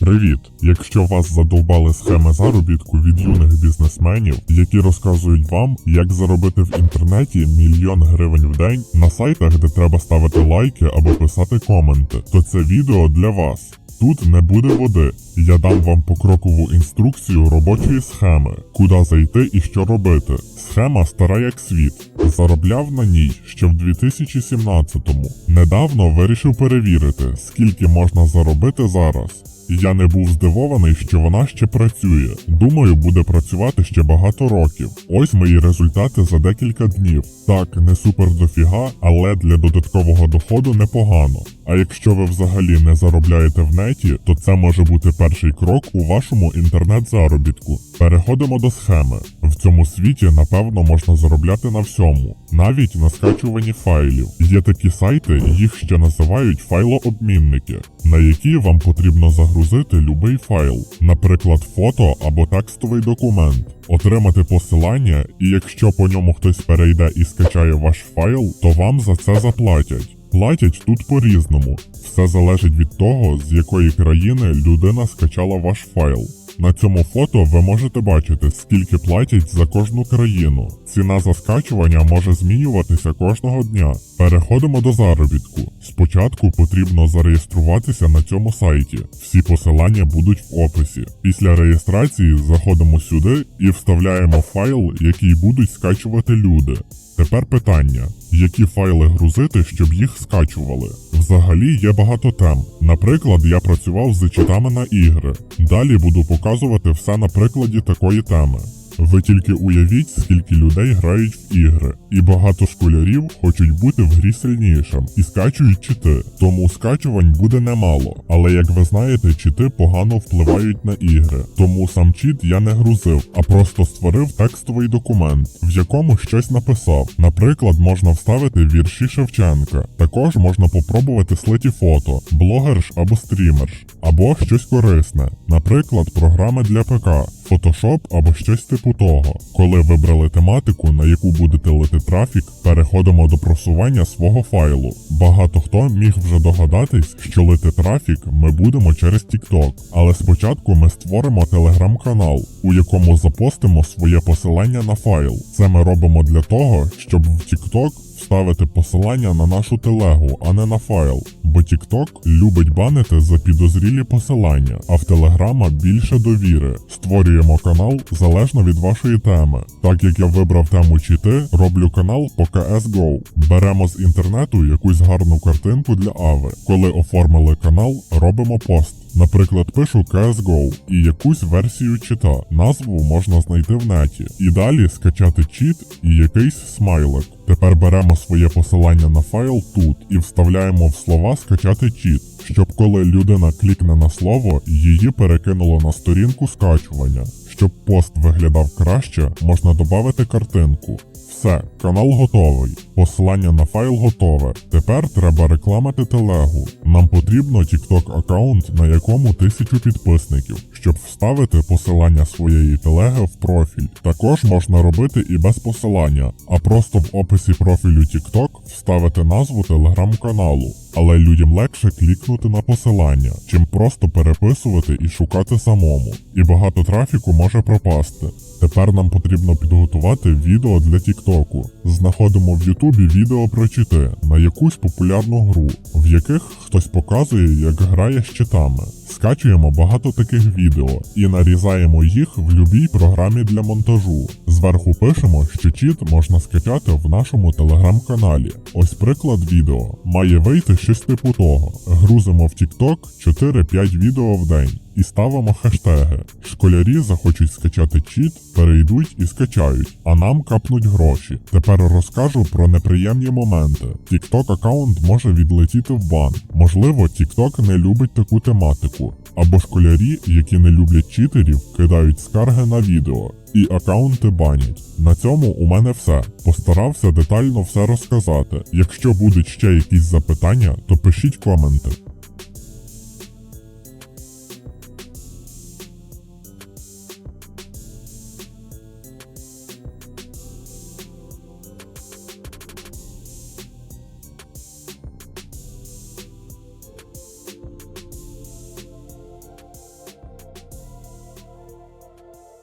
Привіт! Якщо вас задовбали схеми заробітку від юних бізнесменів, які розказують вам, як заробити в інтернеті мільйон гривень в день на сайтах, де треба ставити лайки або писати коменти, то це відео для вас. Тут не буде води. Я дам вам покрокову інструкцію робочої схеми, куди зайти і що робити. Схема стара як світ. Заробляв на ній ще в 2017-му. Недавно вирішив перевірити, скільки можна заробити зараз. Я не був здивований, що вона ще працює. Думаю, буде працювати ще багато років. Ось мої результати за декілька днів. Так, не супер дофіга, але для додаткового доходу непогано. А якщо ви взагалі не заробляєте в неті, то це може бути перший крок у вашому інтернет-заробітку. Переходимо до схеми. В цьому світі, напевно, можна заробляти на всьому, навіть на скачуванні файлів. Є такі сайти, їх ще називають файлообмінники, на які вам потрібно загрузити любий файл, наприклад, фото або текстовий документ, отримати посилання, і якщо по ньому хтось перейде і скачає ваш файл, то вам за це заплатять. Платять тут по-різному. Все залежить від того, з якої країни людина скачала ваш файл. На цьому фото ви можете бачити, скільки платять за кожну країну. Ціна за скачування може змінюватися кожного дня. Переходимо до заробітку. Спочатку потрібно зареєструватися на цьому сайті. Всі посилання будуть в описі. Після реєстрації заходимо сюди і вставляємо файл, який будуть скачувати люди. Тепер питання: які файли грузити, щоб їх скачували? Взагалі є багато тем. Наприклад, я працював з читами на ігри. Далі буду показувати все на прикладі такої теми. Ви тільки уявіть, скільки людей грають в ігри, і багато школярів хочуть бути в грі сильнішим і скачують чити. Тому скачувань буде немало. Але як ви знаєте, чити погано впливають на ігри. Тому сам чит я не грузив, а просто створив текстовий документ, в якому щось написав. Наприклад, можна вставити вірші Шевченка. Також можна попробувати слиті фото, блогерш або стрімерш, або щось корисне, наприклад, програми для ПК. Photoshop або щось типу того. Коли вибрали тематику, на яку будете лити трафік, переходимо до просування свого файлу. Багато хто міг вже догадатись, що лити трафік ми будемо через TikTok. Але спочатку ми створимо телеграм-канал, у якому запостимо своє посилання на файл. Це ми робимо для того, щоб в TikTok вставити посилання на нашу телегу, а не на файл. Бо TikTok любить банити за підозрілі посилання, а в Телеграма більше довіри. Створюємо канал залежно від вашої теми. Так як я вибрав тему чити, роблю канал по CSGO. Беремо з інтернету якусь гарну картинку для Ави. Коли оформили канал, робимо пост. Наприклад, пишу CSGO і якусь версію чита. Назву можна знайти в неті. І далі скачати чіт і якийсь смайлик. Тепер беремо своє посилання на файл тут і вставляємо в слова скачати чіт, щоб коли людина клікне на слово, її перекинуло на сторінку скачування. Щоб пост виглядав краще, можна додати картинку. Все, канал готовий. Посилання на файл готове. Тепер треба рекламити телегу. Нам потрібно TikTok аккаунт, на якому тисячу підписників, щоб вставити посилання своєї телеги в профіль. Також можна робити і без посилання, а просто в описі профілю TikTok вставити назву телеграм-каналу. Але людям легше клікнути на посилання, чим просто переписувати і шукати самому. І багато трафіку може пропасти. Тепер нам потрібно підготувати відео для Тіктоку. Знаходимо в Ютубі відео про чити на якусь популярну гру, в яких хтось показує, як грає з читами. Скачуємо багато таких відео і нарізаємо їх в любій програмі для монтажу. Зверху пишемо, що чіт можна скачати в нашому телеграм-каналі. Ось приклад відео. Має вийти щось типу того. Грузимо в TikTok 4-5 відео в день і ставимо хештеги. Школярі захочуть скачати чіт, перейдуть і скачають, а нам капнуть гроші. Тепер розкажу про неприємні моменти. TikTok аккаунт може відлетіти в бан. Можливо, TikTok не любить таку тематику. Або школярі, які не люблять читерів, кидають скарги на відео. І аккаунти банять. На цьому у мене все. Постарався детально все розказати. Якщо будуть ще якісь запитання, то пишіть коменти.